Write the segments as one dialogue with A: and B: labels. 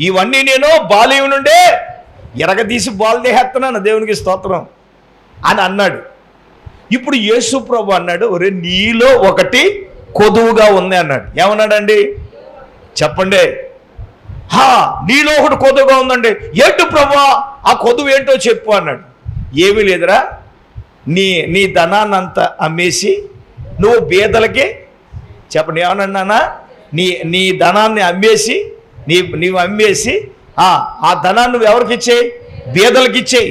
A: ఇవన్నీ నేను బాలీవు నుండే ఎరగదీసి బాల్దేహేస్తున్నాను దేవునికి స్తోత్రం అని అన్నాడు. ఇప్పుడు యేసు ప్రభు అన్నాడు ఒరే నీలో ఒకటి కొదువుగా ఉంది అన్నాడు. ఏమన్నాడండి? చెప్పండి. హా నీలో ఒకటి కొదువుగా ఉందండి. ఏంటి ప్రభు ఆ కొదువు ఏంటో చెప్పు అన్నాడు. ఏమీ లేదురా. నీ నీ ధనాన్నంతా అమ్మేసి నువ్వు బీదలకి చెప్పండి. ఏమన్నా నీ నీ ధనాన్ని అమ్మేసి నీ నీవు అమ్మేసి ఆ ధనాన్ని నువ్వు ఎవరికి ఇచ్చేయి? బీదలకు ఇచ్చేయి.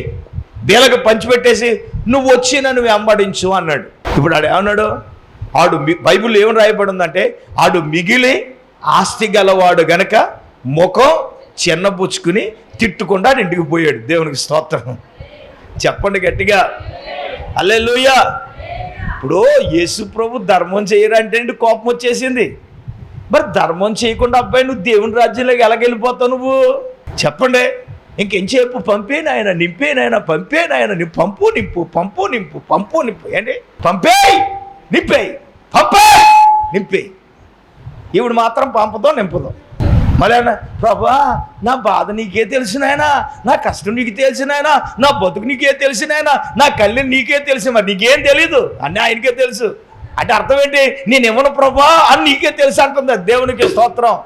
A: బీదలకు పంచిపెట్టేసి నువ్వు వచ్చి నన్ను వెంబడించు అన్నాడు. ఇప్పుడు ఆడు ఏమన్నాడు? ఆడు బైబిల్ ఏమని రాయబడి ఉందంటే ఆడు మిగిలి ఆస్తి గలవాడు గనక ముఖం చిన్నపుచ్చుకుని తిట్టుకుండా ఇంటికి పోయాడు. దేవునికి స్తోత్రం. చెప్పండి గట్టిగా. అల్లెలుయ్యా ఇప్పుడు యేసు ప్రభు ధర్మం చేయరంటే అండి కోపం వచ్చేసింది? మరి ధర్మం చేయకుండా అబ్బాయి నువ్వు దేవుని రాజ్యంలోకి ఎలాగెళ్ళిపోతావు నువ్వు? చెప్పండి. ఇంకెంచేపు పంపేనాయన నింపేనాయన పంపేనాయన నీ పంపు నింపు పంపు నింపు పంపు నింపు. ఏంటి? పంపేయ్! నింపేయి! పంపే నింపేయి! ఈవిడ మాత్రం పంపదో నింపదో? మళ్ళీ ప్రభా నా బాధ నీకే తెలిసినాయనా నా కష్టం నీకు తెలిసినాయనా నా బతుకు నీకే తెలిసినాయనా నా కళ్ళు నీకే తెలిసిన మరి నీకేం తెలీదు? అన్నీ ఆయనకే తెలుసు. అంటే అర్థం ఏంటి నేను ఇవ్వను ప్రభా అని నీకే తెలుసు అంటుంది. దేవునికి స్తోత్రం.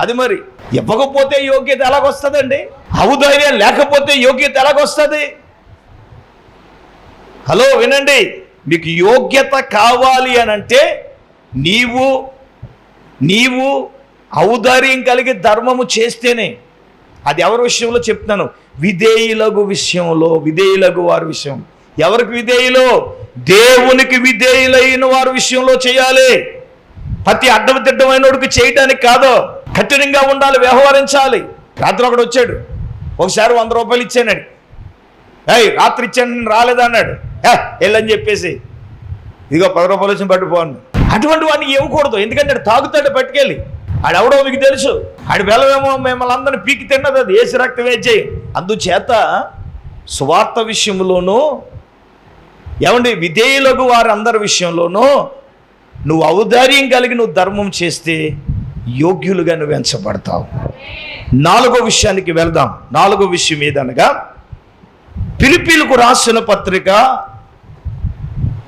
A: అది మరి. ఇవ్వకపోతే యోగ్యత ఎలాగొస్తుందండి? అవుధైర్యం లేకపోతే యోగ్యత ఎలాగొస్తుంది? హలో వినండి. మీకు యోగ్యత కావాలి అని అంటే నీవు నీవు ఔదార్యం కలిగి ధర్మము చేస్తేనే. అది ఎవరి విషయంలో చెప్తున్నాను? విధేయులగు విషయంలో విధేయులగు వారి విషయం ఎవరికి విధేయులు? దేవునికి విధేయులైన వారి విషయంలో చేయాలి. ప్రతి అడ్డం చేయడానికి కాదు. కఠినంగా ఉండాలి వ్యవహరించాలి. రాత్రి ఒకడు వచ్చాడు. ఒకసారి వంద రూపాయలు ఇచ్చానండి ఏయ్ రాత్రి ఇచ్చాను రాలేదన్నాడు అన్నాడు. "ఏ, వెళ్ళని చెప్పేసి. ఇదిగో పది రూపాయలు వచ్చి పట్టుకోను అటువంటి వాడిని ఇవ్వకూడదు. ఎందుకంటే తాగుతాడు పట్టుకెళ్ళి. ఆడెవడో మీకు తెలుసు. ఆడి బెల్లమేమో మిమ్మల్ని అందరిని పీకి తిన్నది అది. ఏసి రక్తం వేచేయి అందుచేత స్వార్థ విషయంలోనూ ఏమండి విధేయులకు వారందరి విషయంలోనూ నువ్వు ఔదార్యం కలిగి నువ్వు ధర్మం చేస్తే యోగ్యులుగా నువ్వు ఎంచబడతావు. నాలుగో విషయానికి వెళ్దాం. నాలుగో విషయం ఏదనగా పిలిపిలకు రాసిన పత్రిక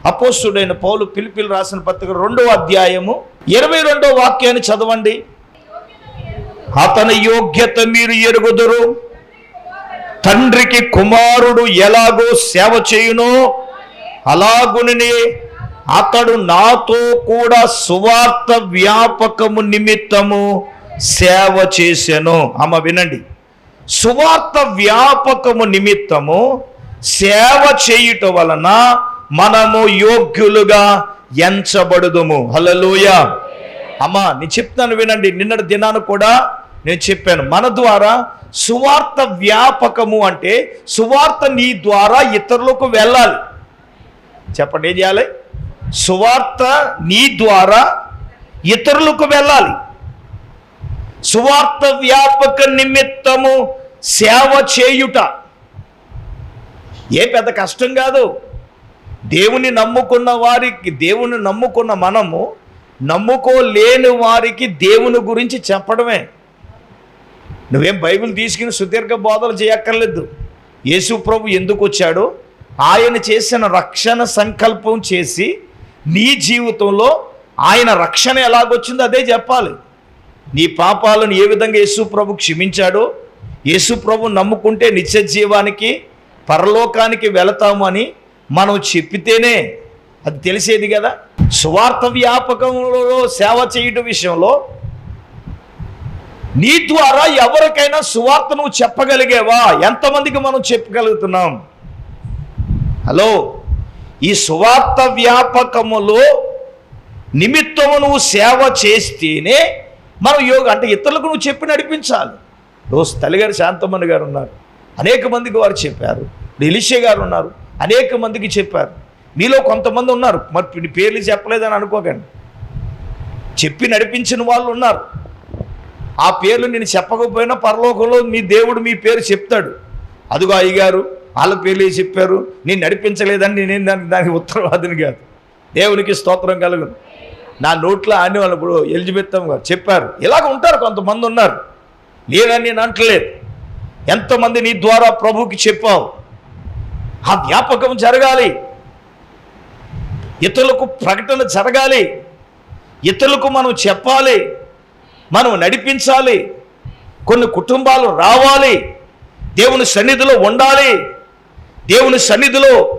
A: అపోస్తుడైన పౌలు పిలిపిలు రాసిన పత్రిక రెండో అధ్యాయము ఇరవై రెండో వాక్యాన్ని చదవండి. అతని యోగ్యత మీరు ఎరుగుదురు. తండ్రికి కుమారుడు ఎలాగో సేవ చేయునో? అలాగుననే అతడు నాతో కూడా సువార్త వ్యాపకము నిమిత్తము సేవ చేశాను అమ్మ వినండి. సువార్త వ్యాపకము నిమిత్తము సేవ చేయుట వలన మనము యోగ్యులుగా ఎంచబడుదుము. హలలోయ అమ్మా నేను చెప్తాను వినండి. నిన్నటి దినాను కూడా నేను చెప్పాను. మన ద్వారా సువార్త వ్యాపకము అంటే సువార్త నీ ద్వారా ఇతరులకు వెళ్ళాలి. చెప్పండి ఏం చేయాలి? సువార్త నీ ద్వారా ఇతరులకు వెళ్ళాలి. సువార్త వ్యాపక నిమిత్తము సేవ చేయుట. ఏ పెద్ద కష్టం కాదు. దేవుని నమ్ముకున్న వారికి దేవుని నమ్ముకున్న మనము నమ్ముకోలేని వారికి దేవుని గురించి చెప్పడమే. నువ్వేం బైబిల్ తీసుకుని సుదీర్ఘ బోధలు చేయక్కర్లేదు. యేసు ప్రభు ఎందుకు వచ్చాడో? ఆయన చేసిన రక్షణ సంకల్పం చేసి నీ జీవితంలో ఆయన రక్షణ ఎలాగొచ్చిందో అదే చెప్పాలి. నీ పాపాలను ఏ విధంగా యేసు ప్రభు క్షమించాడో యేసు ప్రభు నమ్ముకుంటే నిత్య జీవానికి పరలోకానికి వెళతాము అని మనం చెప్పితేనే అది తెలిసేది కదా. స్వార్థ వ్యాపకంలో సేవ చేయటం విషయంలో నీ ద్వారా ఎవరికైనా సువార్త నువ్వు చెప్పగలిగేవా? ఎంతమందికి మనం చెప్పగలుగుతున్నాం? హలో ఈ సువార్త వ్యాపకములో నిమిత్తము నువ్వు సేవ చేస్తేనే మనం యోగ అంటే ఇతరులకు నువ్వు చెప్పి నడిపించాలి. రోజు తల్లిగారు శాంతమ్మని గారు ఉన్నారు. అనేక మందికి వారు చెప్పారు. ఎలిషే గారు ఉన్నారు. అనేక మందికి చెప్పారు. మీలో కొంతమంది ఉన్నారు. మరి పేర్లు చెప్పలేదని అనుకోకండి. చెప్పి నడిపించిన వాళ్ళు ఉన్నారు. ఆ పేర్లు నేను చెప్పకపోయినా పరలోకంలో మీ దేవుడు మీ పేరు చెప్తాడు. అదిగో అయ్యగారు వాళ్ళ పేర్లు చెప్పారు? నేను నడిపించలేదని నేనేం దానికి దానికి ఉత్తరవాదిని కాదు. దేవునికి స్తోత్రం కలుగును. నా నోట్లో అని వాళ్ళు ఇప్పుడు గారు చెప్పారు. ఇలాగ ఉంటారు కొంతమంది ఉన్నారు. లేదని నేను అంటలేదు. ఎంతమంది నీ ద్వారా ప్రభుకి చెప్పావు. ఆ జ్ఞాపకం జరగాలి. ఇతరులకు ప్రకటన జరగాలి. ఇతరులకు మనం చెప్పాలి. మనం నడిపించాలి. కొన్ని కుటుంబాలు రావాలి. దేవుని సన్నిధిలో ఉండాలి. దేవుని సన్నిధిలో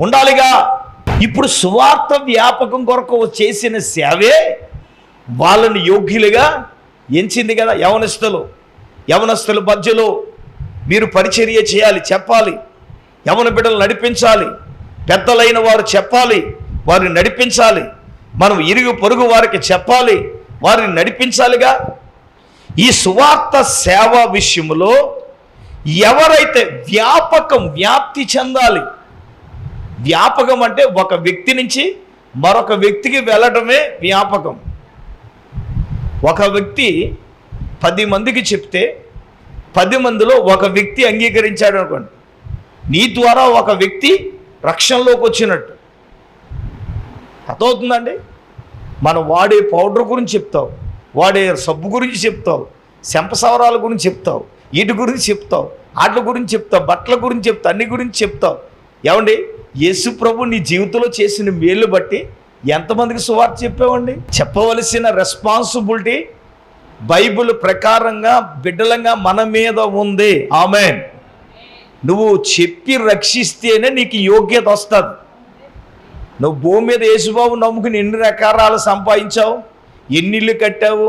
A: ఉండాలిగా. ఇప్పుడు సువార్త వ్యాపకం కొరకు చేసిన సేవే వాళ్ళని యోగ్యులుగా ఎంచింది కదా యవనస్తులు. యవనస్తుల మధ్యలో మీరు పరిచర్య చేయాలి చెప్పాలి. యవన బిడ్డలు నడిపించాలి. పెద్దలైన వారు చెప్పాలి వారిని నడిపించాలి. మనం ఇరుగు పొరుగు వారికి చెప్పాలి వారిని నడిపించాలిగా. ఈ సువార్త సేవ విషయంలో ఎవరైతే వ్యాపకం వ్యాప్తి చెందాలి వ్యాపకం అంటే ఒక వ్యక్తి నుంచి మరొక వ్యక్తికి వెళ్ళడమే వ్యాపకం. ఒక వ్యక్తి పది మందికి చెప్తే పది మందిలో ఒక వ్యక్తి అంగీకరించాడు అనుకోండి. నీ ద్వారా ఒక వ్యక్తి రక్షణలోకి వచ్చినట్టు. అర్థమవుతుందండి? మనం వాడే పౌడర్ గురించి చెప్తావు వాడే సబ్బు గురించి చెప్తావు శంపసవరాల గురించి చెప్తావు వీటి గురించి చెప్తావు వాటి గురించి చెప్తావు బట్టల గురించి చెప్తావు అన్ని గురించి చెప్తావు. ఏమండి? యేసు ప్రభు నీ జీవితంలో చేసిన మేలు బట్టి ఎంతమందికి సువార్త చెప్పావండి చెప్పవలసిన రెస్పాన్సిబిలిటీ బైబిల్ ప్రకారంగా బిడ్డలంగా మన మీద ఉంది. ఆమె నువ్వు చెప్పి రక్షిస్తేనే నీకు యోగ్యత వస్తుంది. నువ్వు భూమి మీద యేసుబాబు నమ్ముకుని ఎన్ని రకరాలు సంపాదించావు? ఎన్ని ఇల్లు కట్టావు?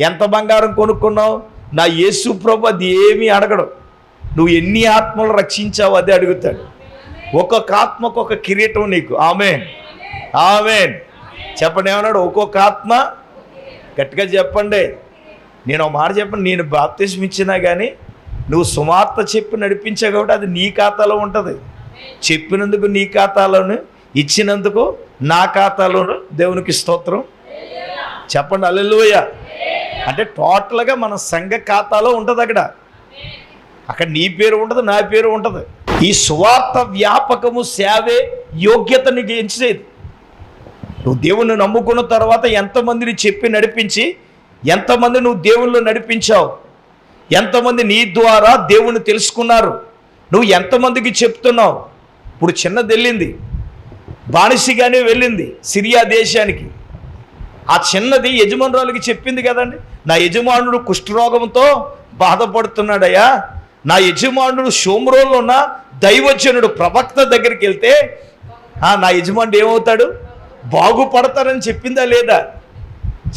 A: ఎంత బంగారం కొనుక్కున్నావు? నా యేసు ప్రభు అది ఏమీ అడగడు. నువ్వు ఎన్ని ఆత్మలు రక్షించావు అదే అడుగుతాడు. ఒక్కొక్క ఆత్మకు ఒక కిరీటం నీకు. ఆమెన్. ఆమెన్. చెప్పండి ఏమన్నాడు? ఒక్కొక్క ఆత్మ గట్టిగా చెప్పండి. నేను ఒక మాట చెప్పండి నేను బాప్తిజం ఇచ్చినా కానీ నువ్వు సుమార్త చెప్పి నడిపించావు కాబట్టి అది నీ ఖాతాలో ఉంటుంది. చెప్పినందుకు నీ ఖాతాలోను ఇచ్చినందుకు నా ఖాతాలోను దేవునికి స్తోత్రం. చెప్పండి. అల్లెలుయ అంటే టోటల్గా మన సంఘ ఖాతాలో ఉంటుంది అక్కడ. అక్కడ నీ పేరు ఉంటుంది నా పేరు ఉంటుంది. ఈ సువార్త వ్యాపకము సేవే యోగ్యత నీకు ఎంచేది నువ్వు దేవుణ్ణి నమ్ముకున్న తర్వాత ఎంతమందిని చెప్పి నడిపించి ఎంతమంది నువ్వు దేవుళ్ళు నడిపించావు ఎంతమంది నీ ద్వారా దేవుణ్ణి తెలుసుకున్నారు నువ్వు ఎంతమందికి చెప్తున్నావు. ఇప్పుడు చిన్నది వెళ్ళింది బానిసిగానే వెళ్ళింది సిరియా దేశానికి. ఆ చిన్నది యజమానురాలకి చెప్పింది కదండి నా యజమానుడు కుష్ఠరోగంతో బాధపడుతున్నాడయ్యా. నా యజమానుడు షోమ్రోల్లో ఉన్న దైవజనుడు ప్రవక్త దగ్గరికి వెళ్తే నా యజమానుడు ఏమవుతాడు? బాగుపడతారని చెప్పిందా లేదా?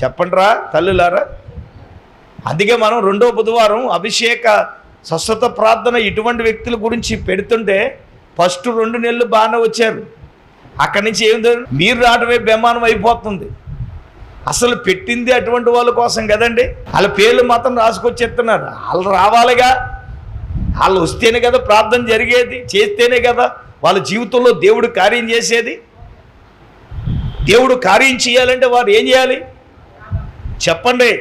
A: చెప్పండిరా తల్లులారా. అందుకే మనం రెండో బుధవారం అభిషేక స్వస్థత ప్రార్థన ఇటువంటి వ్యక్తుల గురించి పెడుతుంటే ఫస్ట్ రెండు నెలలు బాగానే వచ్చారు. అక్కడి నుంచి ఏం మీరు రావడమే బెమానం అయిపోతుంది. అసలు పెట్టింది అటువంటి వాళ్ళ కోసం కదండి? వాళ్ళ పేర్లు మాత్రం రాసుకొచ్చేస్తున్నారు. వాళ్ళు రావాలిగా. వాళ్ళు వస్తేనే కదా ప్రార్థన జరిగేది చేస్తేనే కదా వాళ్ళ జీవితంలో దేవుడు కార్యం చేసేది. దేవుడు కార్యం చేయాలంటే వారు ఏం చేయాలి? చెప్పండి.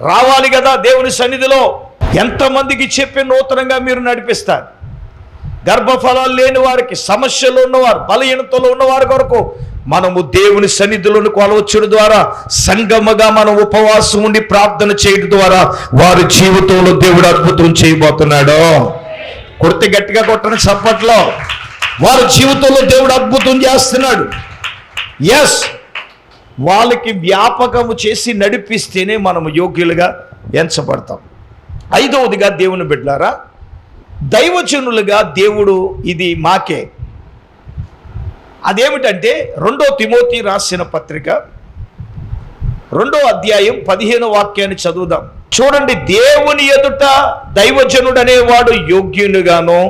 A: రావాలి కదా దేవుని సన్నిధిలో. ఎంతమందికి చెప్పి నూతనంగా మీరు నడిపిస్తారు? గర్భఫలాలు లేని వారికి సమస్యలు ఉన్నవారు బలహీనతలు ఉన్నవారి కొరకు మనము దేవుని సన్నిధిలోని కొలవచ్చుడు ద్వారా సంగమగా మనం ఉపవాసం ఉండి ప్రార్థన చేయడం ద్వారా వారి జీవితంలో దేవుడు అద్భుతం చేయబోతున్నాడు. కొడితే గట్టిగా కొట్టని చప్పట్లో. వారి జీవితంలో దేవుడు అద్భుతం చేస్తున్నాడు. ఎస్ వాళ్ళకి వ్యాపకము చేసి నడిపిస్తేనే మనము యోగ్యులుగా ఎంచబడతాం. ఐదవదిగా దేవుని బిడ్డారా దైవజనులుగా దేవుడు ఇది మాకే. అదేమిటంటే రెండో తిమోతి రాసిన పత్రిక రెండో అధ్యాయం పదిహేను వాక్యాన్ని చదువుదాం. చూడండి దేవుని ఎదుట దైవజనుడనేవాడు యోగ్యునిగాను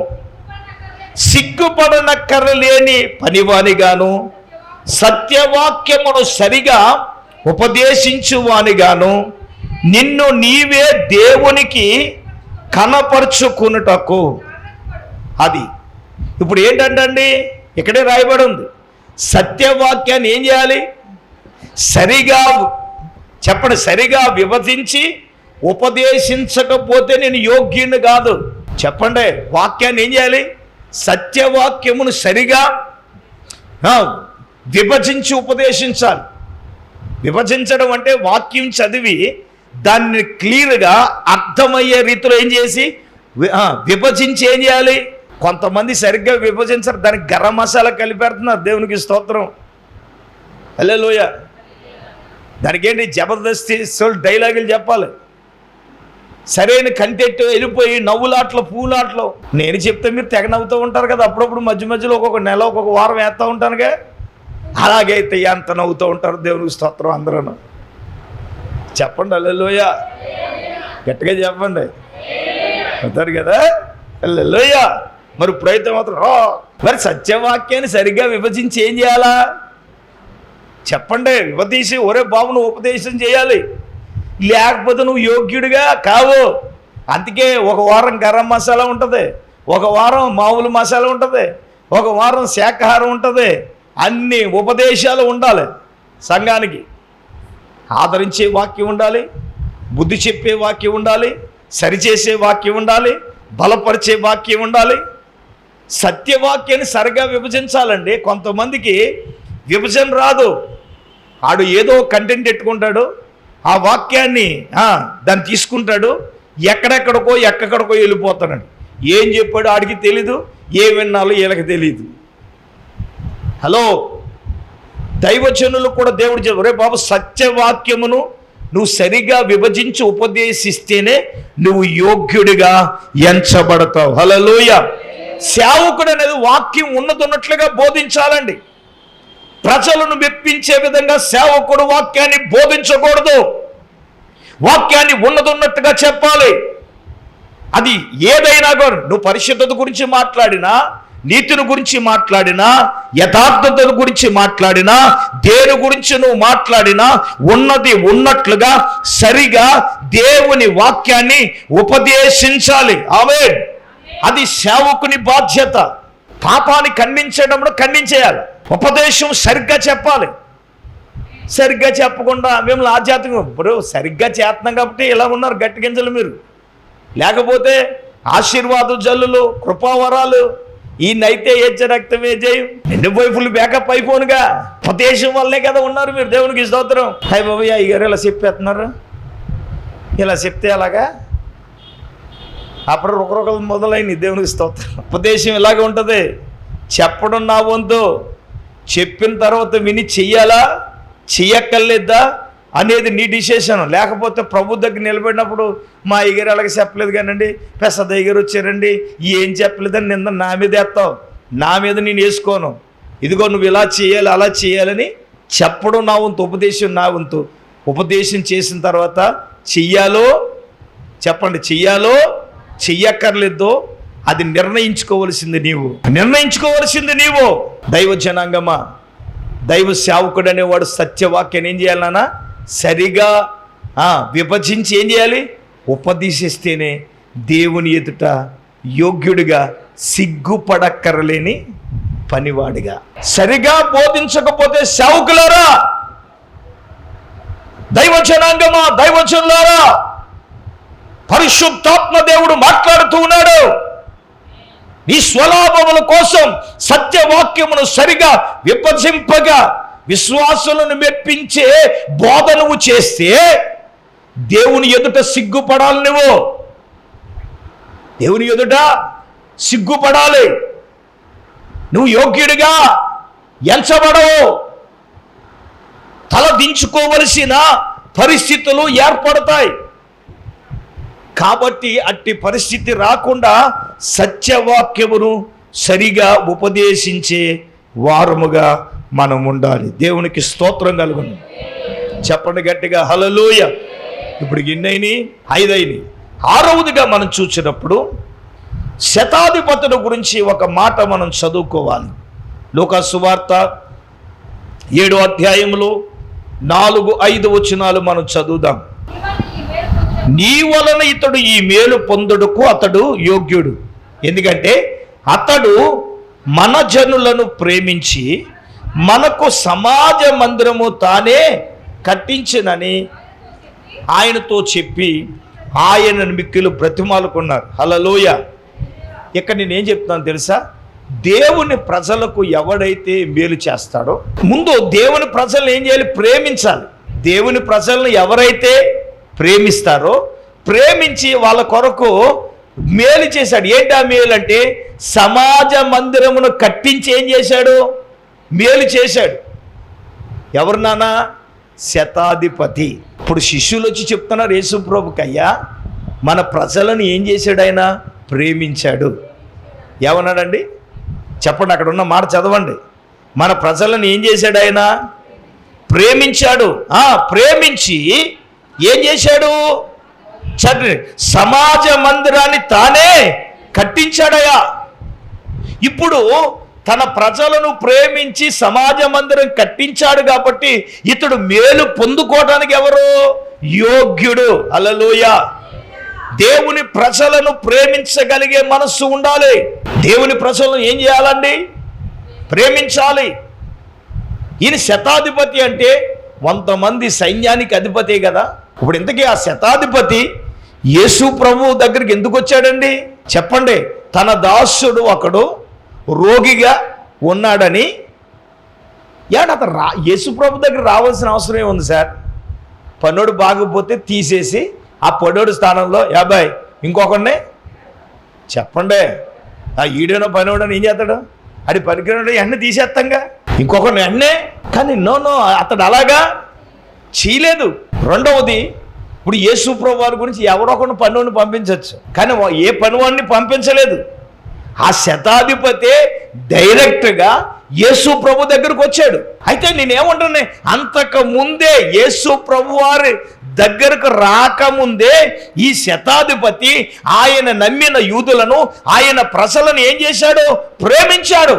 A: సిగ్గుపడనక్కరలేని పనివానిగాను సత్యవాక్యమును సరిగా ఉపదేశించువానిగాను నిన్ను నీవే దేవునికి కనపరుచుకున్నటకు అది ఇప్పుడు ఏంటంటే ఇక్కడే రాయబడి ఉంది. సత్యవాక్యాన్ని ఏం చేయాలి? సరిగా చెప్పండి సరిగా విభజించి ఉపదేశించకపోతే నేను యోగ్యుని కాదు. చెప్పండి వాక్యాన్ని ఏం చేయాలి? సత్యవాక్యమును సరిగా విభజించి ఉపదేశించాలి. విభజించడం అంటే వాక్యం చదివి దాన్ని క్లియర్గా అర్థమయ్యే రీతిలో ఏం చేసి విభజించి ఏం చేయాలి? కొంతమంది సరిగ్గా విభజించరు దానికి గరం మసాలా కలిపెడుతున్నారు దేవునికి స్తోత్రం. హలోయ దానికి ఏంటి జబర్దస్తి డైలాగులు చెప్పాలి. సరైన కంటెంట్ వెళ్ళిపోయి నవ్వులాట్లు పూలాట్లు. నేను చెప్తే మీరు తెగ నవ్వుతూ ఉంటారు కదా అప్పుడప్పుడు మధ్య మధ్యలో ఒక్కొక్క నెల ఒక్కొక్క వారం వేస్తూ ఉంటానుగా. అలాగైతే ఎంత నవ్వుతూ ఉంటారు దేవునికి స్తోత్రం అందరూ చెప్పండి అల్లెలోయ గట్టిగా చెప్పండి. అవుతారు కదా? అల్లెలోయ మరి ఇప్పుడైతే మాత్రం రా మరి సత్యవాక్యాన్ని సరిగ్గా విభజించి ఏం చేయాలా? చెప్పండి విభదీసి ఒరే బాబును ఉపదేశం చేయాలి. లేకపోతే నువ్వు యోగ్యుడిగా కావు. అందుకే ఒక వారం గరం మసాలా ఉంటుంది ఒక వారం మామూలు మసాలా ఉంటుంది ఒక వారం శాకాహారం ఉంటుంది అన్ని ఉపదేశాలు ఉండాలి సంఘానికి. ఆదరించే వాక్యం ఉండాలి బుద్ధి చెప్పే వాక్యం ఉండాలి సరిచేసే వాక్యం ఉండాలి బలపరిచే వాక్యం ఉండాలి సత్యవాక్యాన్ని సరిగా విభజించాలండి. కొంతమందికి విభజన రాదు. ఆడు ఏదో కంటెంట్ పెట్టుకుంటాడు ఆ వాక్యాన్ని దాన్ని తీసుకుంటాడు ఎక్కడెక్కడికో ఎక్కడికో వెళ్ళిపోతున్నాడు ఏం చెప్పాడు ఆడికి తెలీదు ఏ విన్నాలో వీళ్ళకి తెలీదు. హలో దైవజనులు కూడా దేవుడు చెప్పు రే బాబు సత్యవాక్యమును నువ్వు సరిగా విభజించి ఉపదేశిస్తేనే నువ్వు యోగ్యుడిగా ఎంచబడతావు. హలోయ సేవకుడు అనేది వాక్యం ఉన్నతున్నట్లుగా బోధించాలండి. ప్రజలను మెప్పించే విధంగా సేవకుడు వాక్యాన్ని బోధించకూడదు. వాక్యాన్ని ఉన్నదున్నట్టుగా చెప్పాలి. అది ఏదైనా కూడా నువ్వు పరిశుద్ధత గురించి మాట్లాడినా నీతిని గురించి మాట్లాడినా యథార్థత గురించి మాట్లాడినా దేని గురించి నువ్వు మాట్లాడినా ఉన్నది ఉన్నట్లుగా సరిగా దేవుని వాక్యాన్ని ఉపదేశించాలి. ఆమె అది సేవకుని బాధ్యత. పాపాన్ని ఖండించడంలో ఖండించేయాలి. ఉపదేశం సరిగ్గా చెప్పాలి. సరిగ్గా చెప్పకుండా మేము ఆధ్యాత్మికం ఇప్పుడు సరిగ్గా చేస్తున్నాం కాబట్టి ఇలా ఉన్నారు గట్టి గింజలు మీరు. లేకపోతే ఆశీర్వాద జల్లులు కృపావరాలు ఈయనైతే ఏ రక్తమే జయం. రెండు వైపులు బ్యాకప్ అయిపోనుగా. ఉపదేశం వల్లే కదా ఉన్నారు మీరు దేవునికి స్తోత్రం. హై బాబు అయ్యారు ఇలా చెప్పేస్తున్నారు? ఇలా చెప్తే అలాగా అప్పుడు రుకరుకలు మొదలైంది దేవునికి స్తోత్రం ఉపదేశం ఇలాగ ఉంటుంది. చెప్పడం నా వంతు చెప్పిన తర్వాత విని చెయ్యాలా చెయ్యక్కర్లేద్దా అనేది నీ డిసిషన్. లేకపోతే ప్రభు దగ్గర నిలబడినప్పుడు మా అయ్యగారు అలాగే చెప్పలేదు కానండి పెసద అయ్యగారు వచ్చారండి ఏం చెప్పలేదని నింద నా మీద వేస్తావు. నా మీద నేను వేసుకోను. ఇదిగో నువ్వు ఇలా చేయాలి అలా చేయాలని చెప్పడం నా వంతు ఉపదేశం నా వంతు. ఉపదేశం చేసిన తర్వాత చెయ్యాలో చెప్పండి చెయ్యాలో చెయ్యక్కర్లేదో అది నిర్ణయించుకోవలసింది నీవు. నిర్ణయించుకోవలసింది నీవు. దైవ జనాంగమా? దైవ సేవకుడు అనేవాడు సత్యవాక్యాన్ని ఏం చేయాలన్నా సరిగా విభజించి ఏం చేయాలి? ఉపదేశిస్తేనే దేవుని ఎదుట యోగ్యుడిగా సిగ్గుపడక్కరలేని పనివాడిగా. సరిగా బోధించకపోతే సేవకులారా? దైవజనాంగమా దైవజనులారా? పరిశుద్ధాత్మ దేవుడు మాట్లాడుతూ ఉన్నాడు. నీ స్వలాభముల కోసం సత్యవాక్యమును సరిగా విభజింపగా విశ్వాసులను మెప్పించే బోధ నువ్వు చేస్తే దేవుని ఎదుట సిగ్గుపడాలి నువ్వు. దేవుని ఎదుట సిగ్గుపడాలి. నువ్వు యోగ్యుడిగా ఎంచబడవు. తల దించుకోవలసిన పరిస్థితులు ఏర్పడతాయి. కాబట్టి అట్టి పరిస్థితి రాకుండా సత్యవాక్యమును సరిగా ఉపదేశించే వారముగా మనం ఉండాలి. దేవునికి స్తోత్రం కలుగును. చెప్పండి గట్టిగా హలలోయ ఇప్పుడు ఎన్నైని? ఐదైని. ఆరవదిగా మనం చూసినప్పుడు శతాధిపతుల గురించి ఒక మాట మనం చదువుకోవాలి. లోక సువార్త ఏడో అధ్యాయంలో నాలుగు ఐదు వచనాలు మనం చదువుదాం. నీ వలన ఇతడు ఈ మేలు పొందుడుకు అతడు యోగ్యుడు. ఎందుకంటే అతడు మన జనులను ప్రేమించి మనకు సమాజ మందిరము తానే కట్టించినని ఆయనతో చెప్పి ఆయనను మిక్కిలు బ్రతిమాలుకున్నారు హలలోయ ఇక్కడ నేనేం చెప్తున్నాను తెలుసా? దేవుని ప్రజలకు ఎవడైతే మేలు చేస్తాడో ముందు దేవుని ప్రజలను ఏం చేయాలి? ప్రేమించాలి. దేవుని ప్రజలను ఎవరైతే ప్రేమిస్తారో ప్రేమించి వాళ్ళ కొరకు మేలు చేశాడు. ఏంటి ఆ మేలు అంటే సమాజ మందిరమును కట్టించి ఏం చేశాడు? మేలు చేశాడు. ఎవరు నాన్న? శతాధిపతి. ఇప్పుడు శిష్యులు వచ్చి చెప్తున్నారు యేసుప్రభుకి అయ్యా మన ప్రజలను ఏం చేశాడు ఆయన? ప్రేమించాడు. ఏమన్నాడండి? చెప్పండి అక్కడ ఉన్న మాట చదవండి. మన ప్రజలను ఏం చేశాడు ఆయన? ప్రేమించాడు. ప్రేమించి ఏం చేశాడు? చదివి సమాజ మందిరాన్ని తానే కట్టించాడయా ఇప్పుడు తన ప్రజలను ప్రేమించి సమాజ మందిరం కట్టించాడు కాబట్టి ఇతడు మేలు పొందుకోవడానికి ఎవరు? యోగ్యుడు. అలలోయ దేవుని ప్రజలను ప్రేమించగలిగే మనస్సు ఉండాలి. దేవుని ప్రజలను ఏం చేయాలండి? ప్రేమించాలి. ఈయన శతాధిపతి అంటే వంద మంది సైన్యానికి అధిపతే కదా. ఇప్పుడు ఇంతకీ ఆ శతాధిపతి యేసు ప్రభు దగ్గరికి ఎందుకు వచ్చాడండి? చెప్పండి. తన దాసుడు ఒకడు రోగిగా ఉన్నాడని. ఏడు అతను రా యేసు ప్రభు దగ్గర రావాల్సిన అవసరం ఏముంది సార్? పన్నోడు బాగపోతే తీసేసి ఆ పన్నోడు స్థానంలో యాభై ఇంకొకడిని చెప్పండి. ఆ ఈడేనో పనివాడని ఏం చేస్తాడు? అది పనికిరాడు అన్నీ తీసేస్తాంగా. ఇంకొకరిని అన్నే. కానీ నో నో అతడు అలాగా చేయలేదు. రెండవది ఇప్పుడు యేసు ప్రభు వారి గురించి ఎవరొకరు పనుని పంపించవచ్చు కానీ ఏ పనివాడిని పంపించలేదు. ఆ శతాధిపతి డైరెక్ట్గా యేసు ప్రభు దగ్గరకు వచ్చాడు. అయితే నేనేమంటున్నా అంతకు ముందే యేసు ప్రభు వారి దగ్గరకు రాకముందే ఈ శతాధిపతి ఆయన నమ్మిన యూదులను ఆయన ప్రజలను ఏం చేశాడు? ప్రేమించాడు.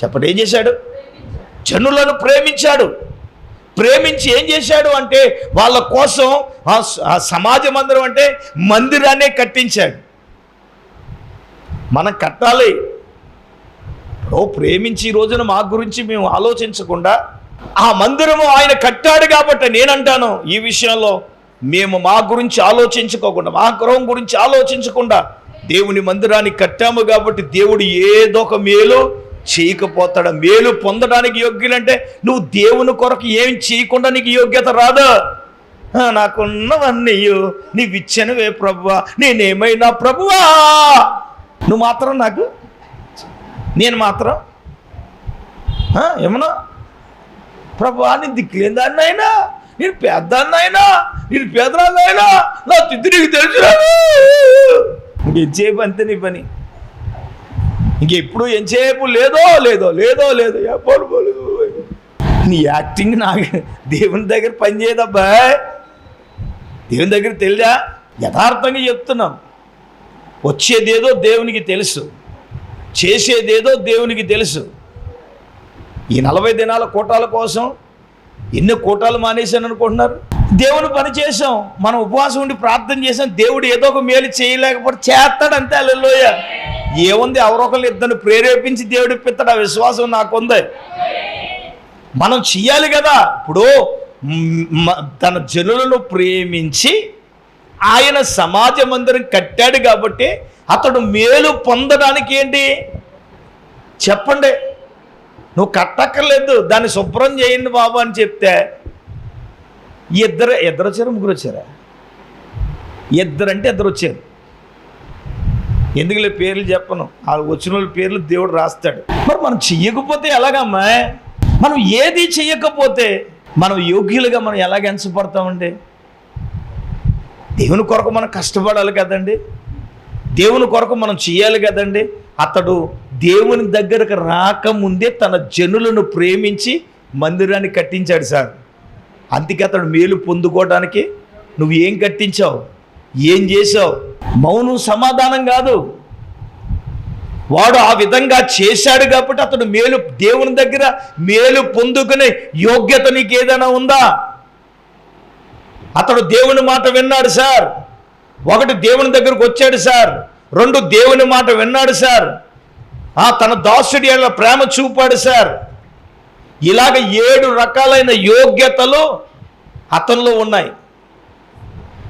A: చెప్పండి ఏం చేశాడు? జనులను ప్రేమించాడు. ప్రేమించి ఏం చేశాడు అంటే వాళ్ళ కోసం ఆ సమాజ మందిరం అంటే మందిరాన్నే కట్టించాడు. మనం కట్టాలి. ఓ ప్రేమించి ఈ రోజున మా గురించి మేము ఆలోచించకుండా ఆ మందిరము ఆయన కట్టాడు కాబట్టి నేనంటాను ఈ విషయంలో మేము మా గురించి ఆలోచించుకోకుండా మా గృహం గురించి ఆలోచించకుండా దేవుని మందిరాన్ని కట్టాము కాబట్టి దేవుడు ఏదో ఒక మేలు చేయకపోతాడు. మేలు పొందడానికి యోగ్యులంటే నువ్వు దేవుని కొరకు ఏం చేయకుండా నీకు యోగ్యత రాదు. నాకున్నవన్నీ నీవు ఇచ్చనివే ప్రభువా నేనేమైనా ప్రభువా? నువ్వు మాత్రం నాకు నేను మాత్రం ఏమన్నా? ప్రభువా నేను దిక్కులేని దాన్ని అయినా నేను పెద్దాన్ని అయినా నేను పేదరాన్ని అయినా నా తిద్ది నీకు తెలుసు ఇంకెంచేపు అంతే నీ పని. ఇంకెప్పుడు ఎంతసేపు లేదో లేదో లేదో లేదో. ఎప్పుడు పోలు. నీ యాక్టింగ్ నాకు దేవుని దగ్గర పనిచేయదబ్బా దేవుని దగ్గర తెలియదా యథార్థంగా చెప్తున్నాం. వచ్చేదేదో దేవునికి తెలుసు. చేసేదేదో దేవునికి తెలుసు. ఈ నలభై దినాల కూటాల కోసం ఎన్ని కూటాలు మానేశాను అనుకుంటున్నారు? దేవుని పని చేసాం మనం ఉపవాసం ఉండి ప్రార్థన చేసాం దేవుడు ఏదో ఒక మేలు చేయలేకపోతే చేస్తాడు అంతే అల్లెలోయ ఏముంది ఎవరొకరు ఇద్దరిని ప్రేరేపించి దేవుడు ఇప్పిస్తాడు ఆ విశ్వాసం నాకుంది. మనం చెయ్యాలి కదా. ఇప్పుడు తన జనులను ప్రేమించి ఆయన సమాజ మందిరం కట్టాడు కాబట్టి అతడు మేలు పొందడానికి ఏంటి? చెప్పండి. నువ్వు కట్టక్కర్లేదు దాన్ని శుభ్రం చేయండి బాబు అని చెప్తే ఇద్దరు ఇద్దరు వచ్చారు ముగ్గురు వచ్చారా? ఇద్దరు అంటే ఇద్దరు వచ్చారు. ఎందుకులే పేర్లు చెప్పను? ఆ వచ్చిన వాళ్ళ పేర్లు దేవుడు రాస్తాడు. మరి మనం చెయ్యకపోతే ఎలాగమ్మా? మనం ఏది చెయ్యకపోతే మనం యోగ్యులుగా మనం ఎలాగ ఎంచబడతామండి? దేవుని కొరకు మనం కష్టపడాలి కదండి. దేవుని కొరకు మనం చేయాలి కదండి. అతడు దేవుని దగ్గరకు రాకముందే తన జనులను ప్రేమించి మందిరాన్ని కట్టించాడు సార్. అందుకే అతడు మేలు పొందుకోవడానికి నువ్వు ఏం కట్టించావు? ఏం చేసావు మౌనం సమాధానం కాదు. వాడు ఆ విధంగా చేశాడు కాబట్టి అతడు మేలు దేవుని దగ్గర మేలు పొందుకునే యోగ్యత నీకు ఏదైనా ఉందా? అతడు దేవుని మాట విన్నాడు సార్. ఒకటి దేవుని దగ్గరకు వచ్చాడు సార్. రెండు దేవుని మాట విన్నాడు సార్. ఆ తన దాసుడి ప్రేమ చూపాడు సార్. ఇలాగ ఏడు రకాలైన యోగ్యతలు అతనిలో ఉన్నాయి.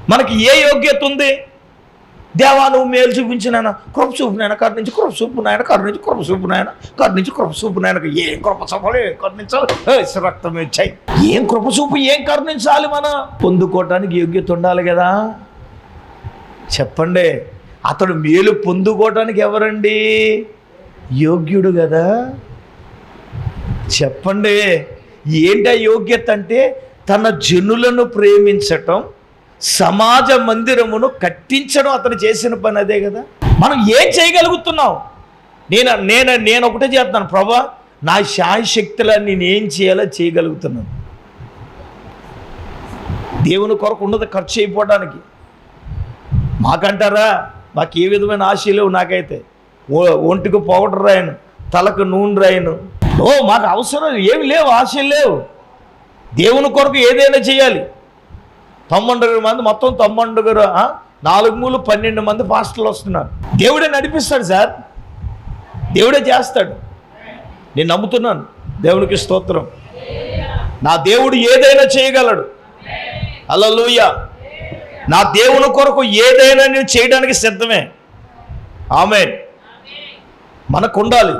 A: మనకి ఏ యోగ్యత ఉంది? దేవా నువ్వు మేలు చూపించినాయన కృప చూపు నాయన కరు నుంచి కృప చూపు నాయన కరు నుంచి కృప చూపు నాయన కరు నుంచి కృప చూపు నాయన ఏం కృప చూపాలి కరుణించాలి రక్తం ఇచ్చాయి ఏం కృప చూపు ఏం కరుణించాలి మనం? పొందుకోవటానికి యోగ్యత ఉండాలి కదా? చెప్పండి. అతడు మేలు పొందుకోవటానికి ఎవరండి? యోగ్యుడు కదా? చెప్పండి ఏంటి యోగ్యత అంటే తన జనులను ప్రేమించటం సమాజ మందిరమును కట్టించడం అతను చేసిన పని అదే కదా? మనం ఏం చేయగలుగుతున్నాం? నేను నేను నేను ఒకటే చేస్తున్నాను ప్రభా నా శాయశక్తులన్నీ నేనేం చేయాలో చేయగలుగుతున్నాను. దేవుని కొరకు ఉన్నది ఖర్చు అయిపోవడానికి. మాకంటారా మాకు ఏ విధమైన ఆశ లేవు నాకైతే. ఒంటికి పౌడర్ రాయను తలకు నూనె రాయను ఓ మాకు అవసరం ఏమి లేవు ఆశలు లేవు. దేవుని కొరకు ఏదైనా చేయాలి. తొమ్మండుగురు మంది మొత్తం తొమ్మండుగురు నాలుగు మూలు పన్నెండు మంది పాస్టర్లు వస్తున్నారు. దేవుడే నడిపిస్తాడు సార్. దేవుడే చేస్తాడు. నేను నమ్ముతున్నాను. దేవునికి స్తోత్రం. నా దేవుడు ఏదైనా చేయగలడు. అల్లూయ నా దేవుని కొరకు ఏదైనా నేను చేయడానికి సిద్ధమే. ఆమె మనకు ఉండాలి.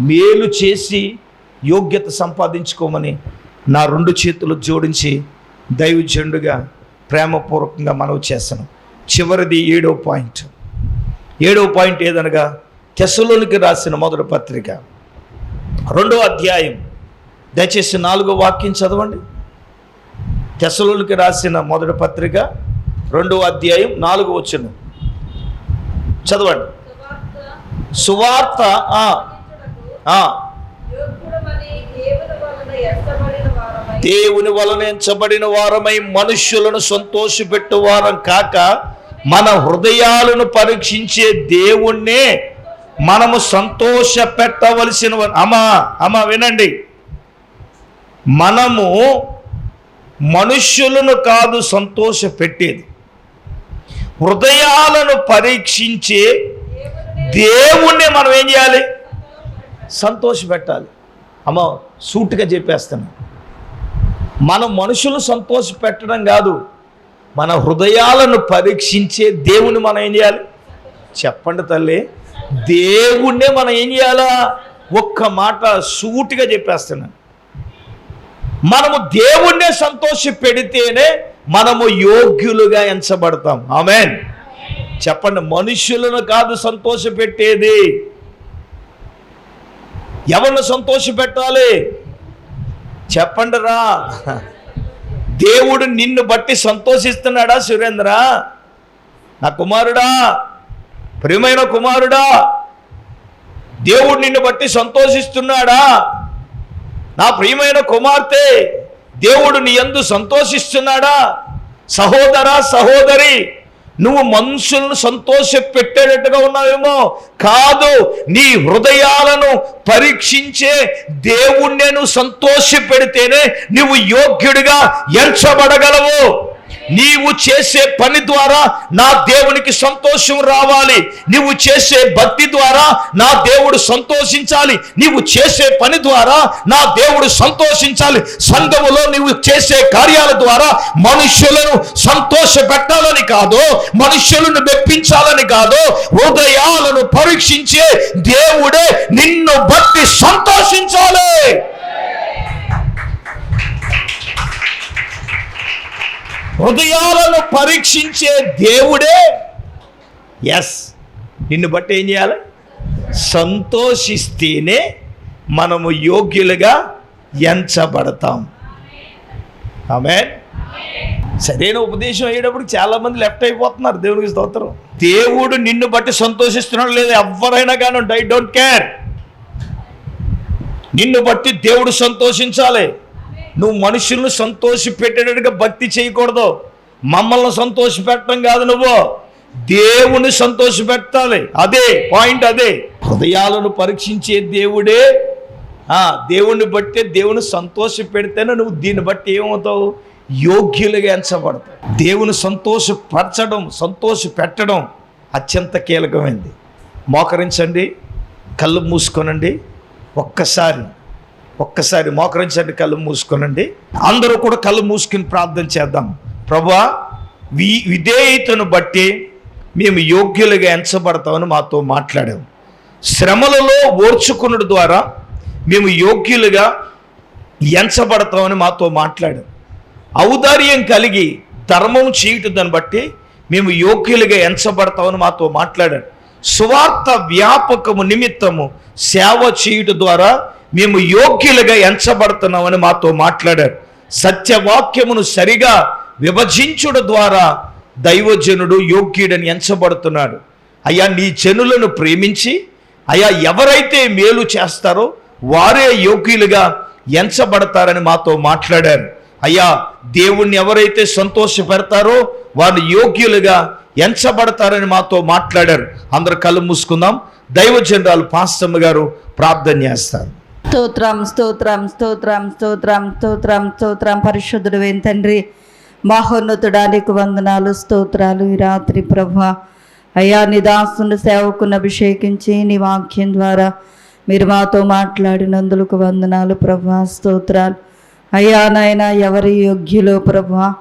A: మేలు చేసి యోగ్యత సంపాదించుకోమని నా రెండు చేతులు జోడించి దైవజండుగా ప్రేమపూర్వకంగా మనవి చేస్తాను. చివరిది ఏడో పాయింట్. ఏడో పాయింట్ ఏదనగా తెసలోనికి రాసిన మొదటి పత్రిక. రెండో అధ్యాయం. దయచేసి నాలుగో వాక్యం చదవండి. తెసలోనికి రాసిన మొదటి పత్రిక రెండో అధ్యాయం నాలుగో వచ్చిన చదవండి. సువార్త.
B: దేవుని వలన ఎంచబడిన వారమై
A: మనుష్యులను సంతోషపెట్టు వారం కాక మన హృదయాలను పరీక్షించే దేవుణ్ణే మనము సంతోష పెట్టవలసిన అమ్మా అమ్మా వినండి. మనము మనుష్యులను కాదు సంతోష పెట్టేది హృదయాలను పరీక్షించే దేవుణ్ణి మనం ఏం చేయాలి? సంతోష పెట్టాలి. అమ్మ సూటిగా చెప్పేస్తాను మనం మనుషులు సంతోష పెట్టడం కాదు మన హృదయాలను పరీక్షించే దేవుని మనం ఏం చేయాలి? చెప్పండి తల్లి. దేవుణ్ణే మనం ఏం చేయాలా? ఒక్క మాట సూటిగా చెప్పేస్తున్నాను మనము దేవుణ్ణే సంతోష పెడితేనే మనము యోగ్యులుగా ఎంచబడతాం. ఆమెన్. చెప్పండి మనుషులను కాదు సంతోష పెట్టేది. ఎవరిని సంతోష పెట్టాలి? చెప్పండి రా. దేవుడు నిన్ను బట్టి సంతోషిస్తున్నాడా సురేంద్ర? నా కుమారుడా ప్రియమైన కుమారుడా దేవుడు నిన్ను బట్టి సంతోషిస్తున్నాడా? నా ప్రియమైన కుమార్తె దేవుడు నీ ఎందు సంతోషిస్తున్నాడా? సహోదరా సహోదరి నువ్వు మనుషులను సంతోష పెట్టేటట్టుగా ఉన్నావేమో? కాదు నీ హృదయాలను పరీక్షించే దేవుణ్ణి నువ్వు సంతోష పెడితేనే నువ్వు యోగ్యుడిగా ఎంచబడగలవు నీవు చేసే పని ద్వారా నా దేవునికి సంతోషం రావాలి. నీవు చేసే భక్తి ద్వారా నా దేవుడు సంతోషించాలి. నీవు చేసే పని ద్వారా నా దేవుడు సంతోషించాలి. సంఘములో నీవు చేసే కార్యాల ద్వారా మనుషులను సంతోష పెట్టాలని కాదు మనుష్యులను మెప్పించాలని కాదు హృదయాలను పరీక్షించే దేవుడే నిన్ను బట్టి సంతోషించాలి. హృదయాలను పరీక్షించే దేవుడే ఎస్. నిన్ను బట్టి ఏం చేయాలి? సంతోషిస్తేనే మనము యోగ్యులుగా ఎంచబడతాం. ఆమె సరైన ఉపదేశం అయ్యేటప్పుడు చాలా మంది లెఫ్ట్ అయిపోతున్నారు. దేవునికి స్తోత్రం. దేవుడు నిన్ను బట్టి సంతోషిస్తున్నాడు లేదా ఎవరైనా కానీ ఐ డోంట్ కేర్ నిన్ను బట్టి దేవుడు సంతోషించాలి. నువ్వు మనుషులను సంతోష పెట్టేటట్టుగా భక్తి చేయకూడదు. మమ్మల్ని సంతోష పెట్టడం కాదు నువ్వు. దేవుని సంతోష పెట్టాలి అదే పాయింట్ అదే. హృదయాలను పరీక్షించే దేవుడే దేవుణ్ణి బట్టే దేవుని సంతోష పెడితేనే నువ్వు దీన్ని బట్టి ఏమవుతావు? యోగ్యులుగా ఎంచబడతావు. దేవుని సంతోషపరచడం సంతోష పెట్టడం అత్యంత కీలకమైంది. మోకరించండి కళ్ళు మూసుకోనండి. ఒక్కసారి ఒక్కసారి మోకరించండి కళ్ళు మూసుకోనండి. అందరూ కూడా కళ్ళు మూసుకుని ప్రార్థన చేద్దాం. ప్రభా వి విధేయతను బట్టి మేము యోగ్యులుగా ఎంచబడతామని మాతో మాట్లాడాం శ్రమలలో ఓర్చుకున్నడు ద్వారా మేము యోగ్యులుగా ఎంచబడతామని మాతో మాట్లాడాం ఔదార్యం కలిగి ధర్మం చేయటం దాన్ని బట్టి మేము యోగ్యులుగా ఎంచబడతామని మాతో మాట్లాడాడు సువార్త వ్యాపకము నిమిత్తము సేవ చేయుట ద్వారా మేము యోగ్యులుగా ఎంచబడుతున్నామని మాతో మాట్లాడారు. సత్యవాక్యమును సరిగా విభజించుడు ద్వారా దైవజనుడు యోగ్యుడని ఎంచబడుతున్నాడు. అయ్యా నీ జనులను ప్రేమించి అయ్యా ఎవరైతే మేలు చేస్తారో వారే యోగ్యులుగా ఎంచబడతారని మాతో మాట్లాడారు. అయ్యా దేవుణ్ణి ఎవరైతే సంతోషపెడతారో వారు యోగ్యులుగా ఎంచబడతారని మాతో మాట్లాడారు. అందరు కళ్ళు మూసుకుందాం. దైవజనరాలు పాస్తమ్మ గారు ప్రార్థన చేస్తారు.
C: స్తోత్రం స్తోత్రం స్తోత్రం స్తోత్రం స్తోత్రం స్తోత్రం. పరిశుద్ధుడు తండ్రి మహోన్నతుడానికి వందనాలు స్తోత్రాలు ఈ రాత్రి ప్రభ. అయ్యా నిదాసుని సేవకును అభిషేకించి నీ వాక్యం ద్వారా మీరు మాతో మాట్లాడినందులకు వందనాలు ప్రభా స్తోత్రాలు. అయ్యా నాయన ఎవరి యోగ్యులో ప్రభా.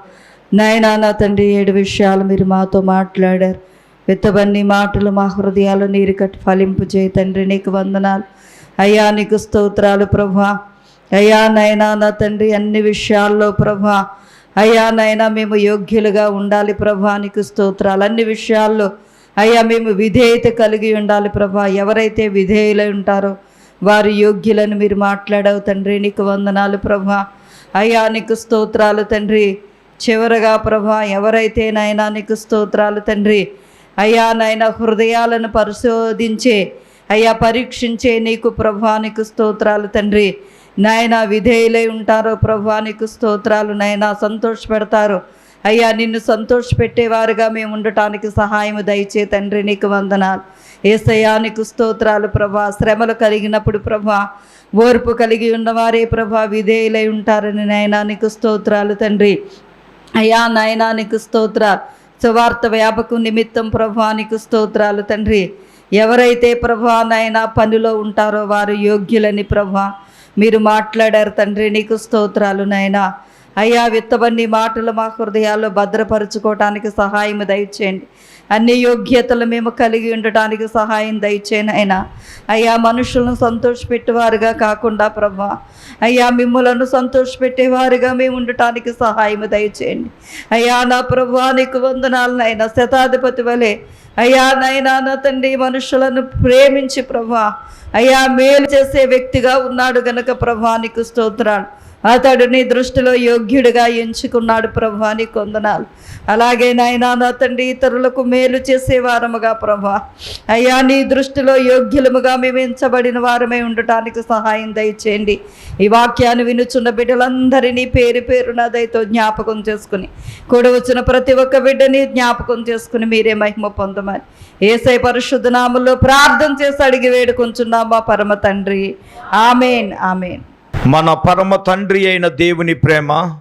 C: నాయనా నా తండ్రి ఏడు విషయాలు మీరు మాతో మాట్లాడారు. విత్తవన్నీ మాటలు మా హృదయాలు నీరు కట్టి ఫలింపు చేయి తండ్రి నీకు వందనాలు. అయ్యా నీకు స్తోత్రాలు ప్రభా. అయ్యా నైనా నా తండ్రి అన్ని విషయాల్లో ప్రభా. అయ్యా నైనా మేము యోగ్యులుగా ఉండాలి ప్రభా నీకు స్తోత్రాలు. అన్ని విషయాల్లో అయ్యా మేము విధేయత కలిగి ఉండాలి ప్రభా. ఎవరైతే విధేయులై ఉంటారో వారి యోగ్యులను మీరు మాట్లాడవు తండ్రి. నీకు వందనాలు ప్రభా. అయ్యా నీకు స్తోత్రాలు తండ్రి. చివరగా ప్రభా ఎవరైతే నైనా నీకు స్తోత్రాలు తండ్రి. అయ్యా నాయన హృదయాలను పరిశోధించే అయ్యా పరీక్షించే నీకు ప్రభానికి స్తోత్రాలు తండ్రి. నాయన విధేయులై ఉంటారో ప్రభానికి స్తోత్రాలు. నాయన సంతోషపెడతారు. అయ్యా నిన్ను సంతోషపెట్టేవారుగా మేము ఉండటానికి సహాయం దయచే తండ్రి నీకు వందనాలు. ఏసయ్యా నీకు స్తోత్రాలు ప్రభా. శ్రమలు కలిగినప్పుడు ప్రభా ఓర్పు కలిగి ఉన్నవారే ప్రభా విధేయులై ఉంటారని నాయనా నీకు స్తోత్రాలు తండ్రి. అయ్యా నాయనా నీకు స్తోత్ర సువార్త వ్యాపకం నిమిత్తం ప్రభా నీకు స్తోత్రాలు తండ్రి. ఎవరైతే ప్రభా నాయన పనిలో ఉంటారో వారు యోగ్యులని ప్రభా. మీరు మాట్లాడారు తండ్రి నీకు స్తోత్రాలు నాయనా. అయ్యా విత్తబన్ని మాటలు మా హృదయాల్లో భద్రపరుచుకోవటానికి సహాయం దయచేయండి. అన్ని యోగ్యతలు మేము కలిగి ఉండటానికి సహాయం దయచేయండి అయినా. అయ్యా మనుషులను సంతోషపెట్టేవారుగా కాకుండా ప్రభా. అయ్యా మిమ్మలను సంతోషపెట్టేవారుగా మేము ఉండటానికి సహాయం దయచేయండి. అయ్యా నా ప్రభా నీకు వందనాలనైనా శతాధిపతి వలె. అయ్యా నైనా నా తండ్రి మనుషులను ప్రేమించి ప్రభా. అయ్యా మేలు చేసే వ్యక్తిగా ఉన్నాడు గనక ప్రభా నీకు స్తోత్రాలు. అతడు నీ దృష్టిలో యోగ్యుడిగా ఎంచుకున్నాడు ప్రభా నీ కొందనాలు. అలాగే నాయన నా తండ్రి ఇతరులకు మేలు చేసేవారముగా ప్రభా. అయ్యా నీ దృష్టిలో యోగ్యులముగా మేము ఎంచబడిన వారమే ఉండటానికి సహాయం దయచేయండి. ఈ వాక్యాన్ని వినుచున్న బిడ్డలందరినీ పేరు పేరు నా దయతో జ్ఞాపకం చేసుకుని కూడా వచ్చిన ప్రతి ఒక్క బిడ్డని జ్ఞాపకం చేసుకుని మీరే మహిమ పొందమని. ఏసై పరిశుద్ధ నామంలో ప్రార్థన చేసి అడిగి వేడుకొంచున్నాం మా పరమ తండ్రి. Amen amen.
A: మన పరమ తండ్రి అయిన దేవుని ప్రేమ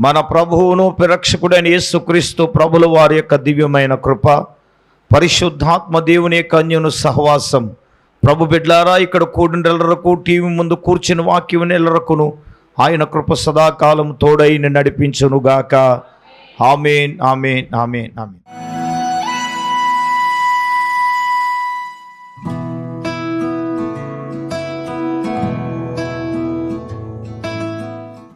A: మన ప్రభువును పిరక్షకుడైన యేసుక్రీస్తు ప్రభుల వారి యొక్క దివ్యమైన కృప పరిశుద్ధాత్మ దేవుని యొక్క అన్యును సహవాసం. ప్రభు బిడ్లారా ఇక్కడ కూడినెల్లరకు టీవీ ముందు కూర్చుని వాక్యం నెలరకును. ఆయన కృప సదాకాలం తోడైన నడిపించునుగాక. Amen amen amen amen.